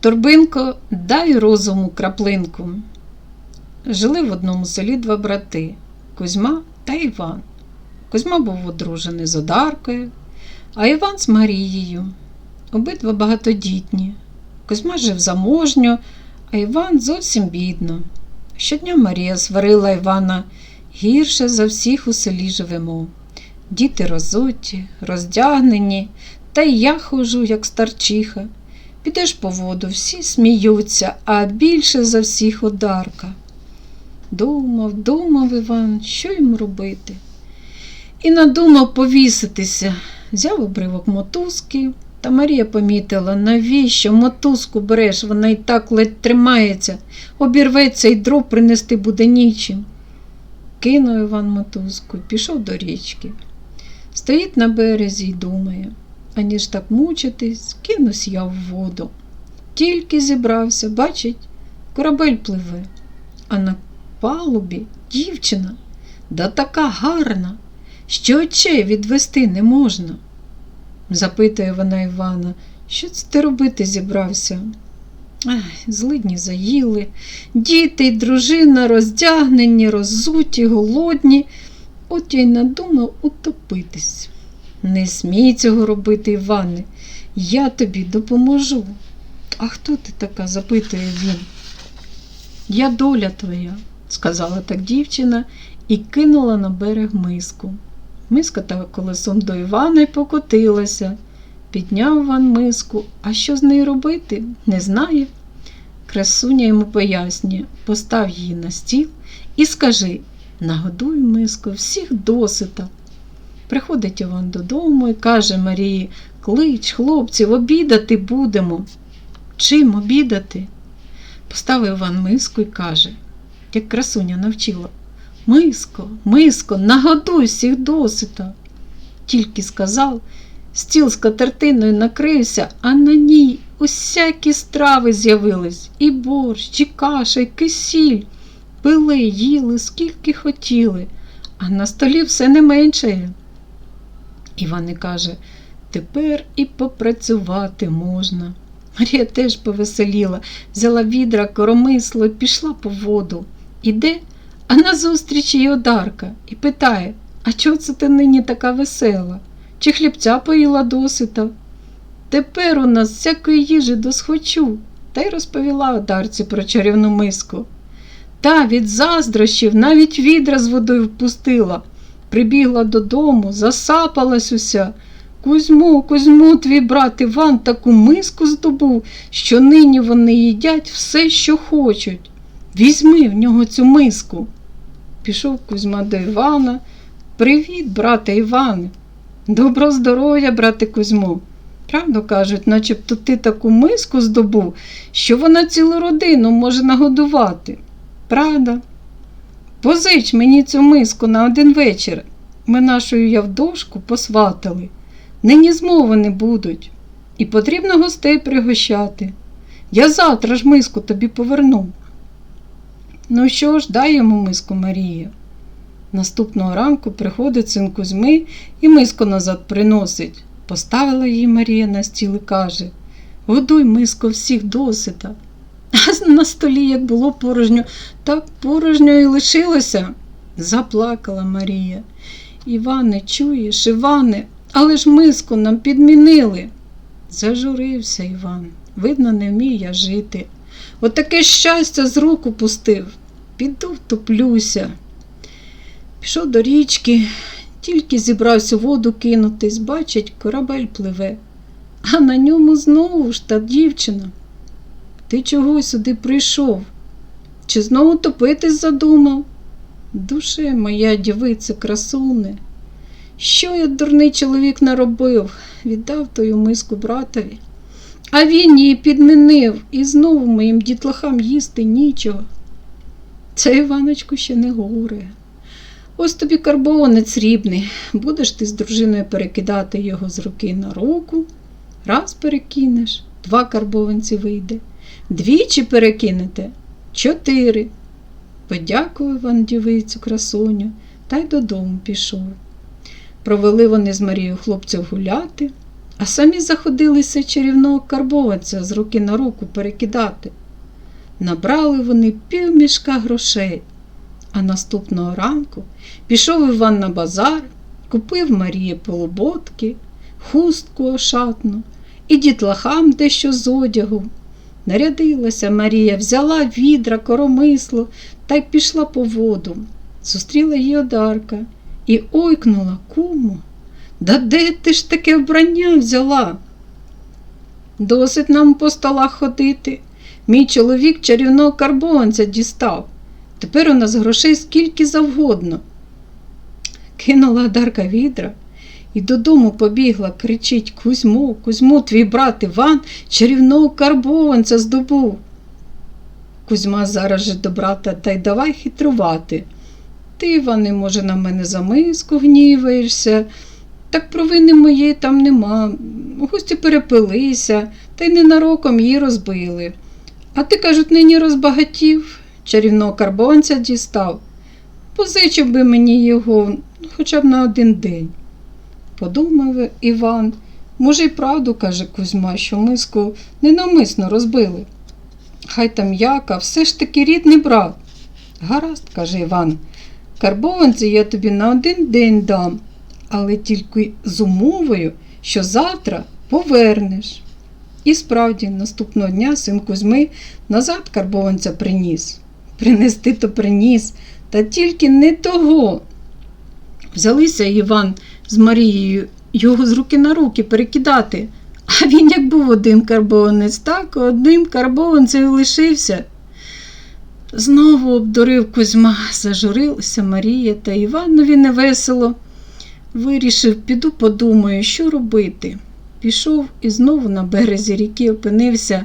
Торбинко, дай розуму краплинку. Жили в одному селі два брати Кузьма та Іван. Кузьма був одружений з Одаркою, а Іван з Марією. Обидва багатодітні. Кузьма жив заможньо, а Іван зовсім бідно. Щодня Марія сварила Івана гірше за всіх у селі живемо. Діти розуті, роздягнені, та й я хожу, як старчиха. Підеш по воду, всі сміються, а більше за всіх одарка. Думав, думав Іван, що йому робити. І надумав повіситися. Взяв обривок мотузки, та Марія помітила, навіщо мотузку береш, вона і так ледь тримається, обірветься і дров принести буде нічим. Кинув Іван мотузку, пішов до річки. Стоїть на березі й думає, аніж так мучитись, кинусь я в воду. Тільки зібрався, бачить, корабель пливе, а на палубі дівчина, да така гарна, що очей відвести не можна. Запитує вона Івана, що це ти робити зібрався? Ай, злидні заїли, діти й дружина роздягнені, роззуті, голодні. От я й надумав утопитись. Не смій цього робити, Іване, я тобі допоможу. А хто ти така? запитує він. Я доля твоя, сказала так дівчина і кинула на берег миску. Миска та колесом до Івана й покотилася. Підняв Іван миску, а що з нею робити, не знає. Красуня йому пояснює, постав її на стіл і скажи нагодуй миску, всіх досита. Приходить Іван додому і каже Марії Клич, хлопців, обідати будемо. Чим обідати? Поставив Іван миску і каже, як красуня навчила Миско, миско, нагодуй всіх досита. Тільки сказав, стіл з катертиною накрився, а на ній усякі страви з'явились і борщ, і каша, і кисіль. Пили, їли, скільки хотіли, а на столі все не менше. Іван і каже, тепер і попрацювати можна. Марія теж повеселіла, взяла відра, коромисло і пішла по воду. Іде, а назустріч їй одарка і питає, а чого це ти нині така весела? Чи хлібця поїла досита? Тепер у нас всякої їжі досхочу, та й розповіла одарці про чарівну миску. Та від заздрощів навіть відра з водою впустила. Прибігла додому, засапалась уся. Кузьму, Кузьму, твій брат Іван таку миску здобув, що нині вони їдять все, що хочуть. Візьми в нього цю миску. Пішов Кузьма до Івана. Привіт, брате Іване. Добро здоров'я, брате Кузьмо. Правду кажуть, начебто ти таку миску здобув, що вона цілу родину може нагодувати. Правда? Позич мені цю миску на один вечір. Ми нашу Явдошку посватали. Нині змови не будуть, і потрібно гостей пригощати. Я завтра ж миску тобі поверну. Ну що ж, дай йому миску Марія. Наступного ранку приходить син Кузьми і миску назад приносить. Поставила її Марія на стіл і каже Годуй миску всіх досита. На столі, як було порожньо, так порожньо і лишилося. Заплакала Марія. Іване, чуєш, Іване, але ж миску нам підмінили. Зажурився Іван. Видно, не вміє жити. От таке щастя з руку пустив. Піду втоплюся. Пішов до річки, тільки зібрався воду кинутись, бачить, корабель пливе, а на ньому знову ж та дівчина. Ти чого сюди прийшов? Чи знову топитись задумав? Душе моя дівиця, красуне, що я, дурний чоловік, наробив, віддав тою миску братові, а він її підмінив і знову моїм дітлахам їсти нічого. Це, Іваночку, ще не горе. Ось тобі карбованець срібний, будеш ти з дружиною перекидати його з руки на руку, раз перекинеш, два карбованці вийде. Двічі перекинете чотири. Подякував Іван дівицю красуню та й додому пішов. Провели вони з Марією хлопців гуляти, а самі заходилися чарівного карбованця з руки на руку перекидати. Набрали вони півмішка грошей, а наступного ранку пішов Іван на базар, купив Марії полуботки, хустку ошатну і дітлахам дещо з одягу. Нарядилася Марія, взяла відра, коромисло та й пішла по воду. Зустріла її одарка і ойкнула куму. Да де ти ж таке вбрання взяла? Досить нам по столах ходити. Мій чоловік чарівного карбованця дістав. Тепер у нас грошей скільки завгодно. Кинула Дарка відра і додому побігла, кричить Кузьмо, Кузьмо, твій брат Іван чарівного карбованця здобув. Кузьма зараз же до брата та й давай хитрувати. Ти, Іване, може, на мене за миску гніваєшся. Так провини моєї там нема. Гості перепилися, та й ненароком її розбили. А ти, кажуть, нині розбагатів, чарівного карбонця дістав. Позичив би мені його хоча б на один день. Подумав Іван, може, й правду, каже Кузьма, що миску ненавмисно розбили. Хай там яка, все ж таки рідний брат. Гаразд, каже Іван, карбованці я тобі на один день дам, але тільки з умовою, що завтра повернеш. І справді, наступного дня син Кузьми назад карбованця приніс. Принести то приніс, та тільки не того. Взялися Іван з Марією його з руки на руки перекидати. А він, як був один карбованець, так одним карбованцем лишився. Знову обдурив Кузьма, зажурилися Марія та Іванові невесело. Вирішив, піду подумаю, що робити. Пішов і знову на березі ріки опинився,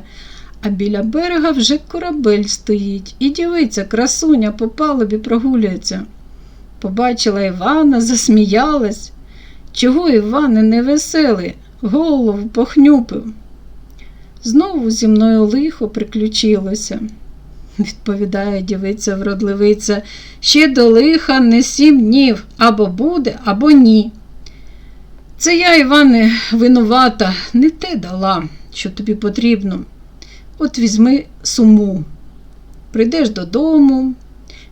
а біля берега вже корабель стоїть, і дівиця, красуня по палубі прогулюється. Побачила Івана, засміялась. Чого, Іване, не веселий, голову похнюпив. Знову зі мною лихо приключилося, відповідає дівиця вродливиця, ще до лиха не сім днів або буде, або ні. Це я, Іване, винувата, не те дала, що тобі потрібно. От візьми суму. Прийдеш додому,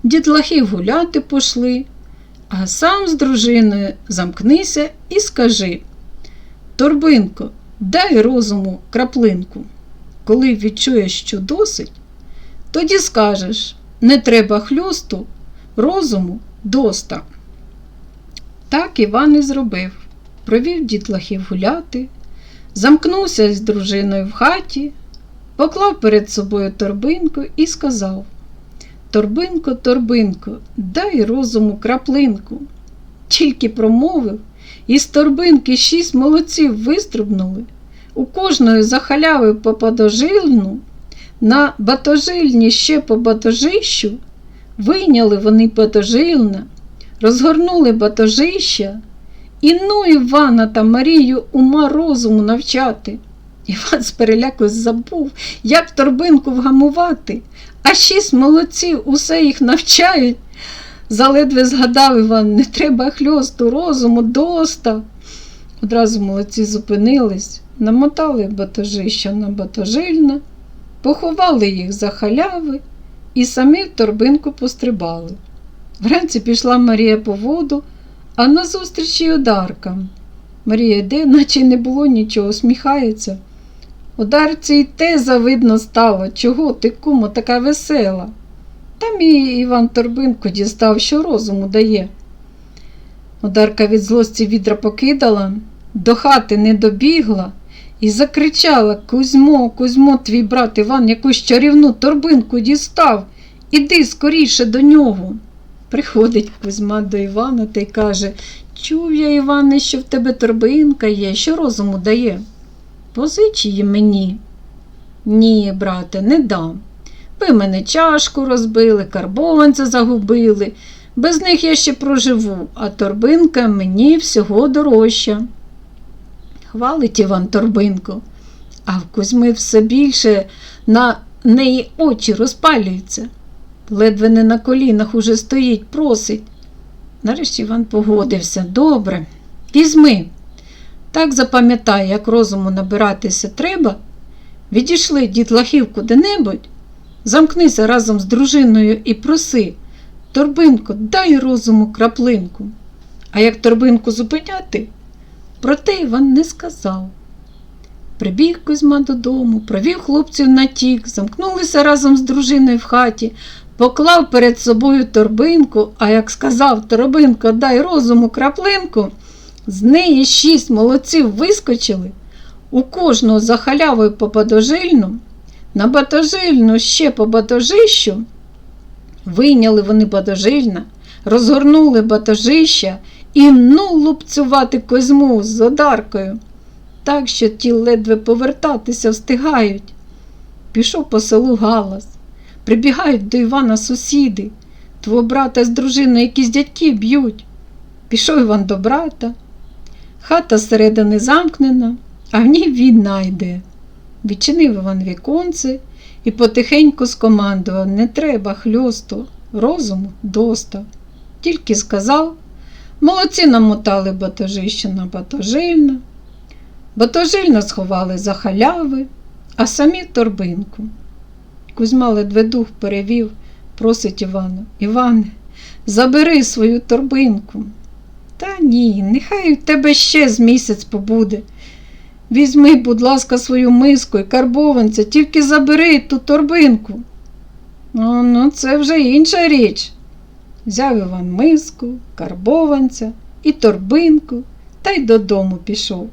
дітлахи гуляти пошли, а сам з дружиною замкнися і скажи Торбинко, дай розуму краплинку. Коли відчуєш, що досить, тоді скажеш не треба хльосту, розуму доста. Так Іван і зробив провів дітлахів гуляти, замкнувся з дружиною в хаті, поклав перед собою торбинку і сказав Торбинко, торбинко, дай розуму краплинку. Тільки промовив, із торбинки шість молодців виструбнули, у кожної за халяви по подожильну, на батожильні ще по батожищу, вийняли вони батожилна, розгорнули батожища. І ну Івана та Марію ума розуму навчати. Іван з переляку забув, як торбинку вгамувати, а шість молодців усе їх навчають. Заледве згадав Іван, не треба хльосту, розуму, доста. Одразу молодці зупинились, намотали батожища на батожильна, поховали їх за халяви і самі в торбинку пострибали. Вранці пішла Марія по воду, а назустріч і Одарка. Марія йде, наче не було нічого, усміхається. Одарці й те завидно стало, чого ти, кумо, така весела. Там і Іван торбинку дістав, що розуму дає. Одарка від злості відра покидала, до хати не добігла і закричала Кузьмо, Кузьмо, твій брат Іван якусь чарівну торбинку дістав. Іди скоріше до нього. Приходить Кузьма до Івана та й каже Чув я, Іване, що в тебе торбинка є, що розуму дає. Позич її мені. Ні, брате, не дам. Ви мене чашку розбили, карбованця загубили. Без них я ще проживу, а торбинка мені всього дорожча. Хвалить Іван торбинку, а в Кузьми все більше на неї очі розпалюються. Ледве не на колінах уже стоїть, просить. Нарешті Іван погодився. Добре, візьми. Так запам'ятай, як розуму набиратися треба, відійшли дітлахів куди-небудь, замкнися разом з дружиною і проси, торбинко, дай розуму краплинку. А як торбинку зупиняти, про те Іван не сказав. Прибіг Кузьма додому, провів хлопців на тік, замкнулися разом з дружиною в хаті, поклав перед собою торбинку, а як сказав торбинко, дай розуму краплинку, з неї шість молодців вискочили, у кожного за халявою по батожильну, на батожильну ще по батожищу. Вийняли вони батожильна, розгорнули батожища і ну лупцювати Козьму з одаркою так, що ті ледве повертатися встигають. Пішов по селу галас. Прибігають до Івана сусіди. Твого брата з дружиною якісь дядьки б'ють. Пішов Іван до брата. Хата зсередини замкнена, а в ній війна йде. Відчинив Іван віконце і потихеньку скомандував не треба хльосту, розуму доста. Тільки сказав, молодці намотали батожище на батожильна. Батожильно сховали за халяви, а самі торбинку. Кузьма ледве дух перевів, просить Івана. Іване, забери свою торбинку. Та ні, нехай у тебе ще з місяць побуде. Візьми, будь ласка, свою миску і карбованця, тільки забери ту торбинку. Ну, ну, це вже інша річ. Взяв Іван миску, карбованця і торбинку та й додому пішов.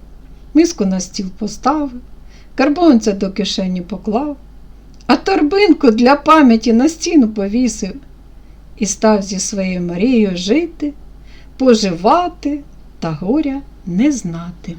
Миску на стіл поставив, карбованця до кишені поклав, а торбинку для пам'яті на стіну повісив і став зі своєю Марією жити, поживати та горя не знати.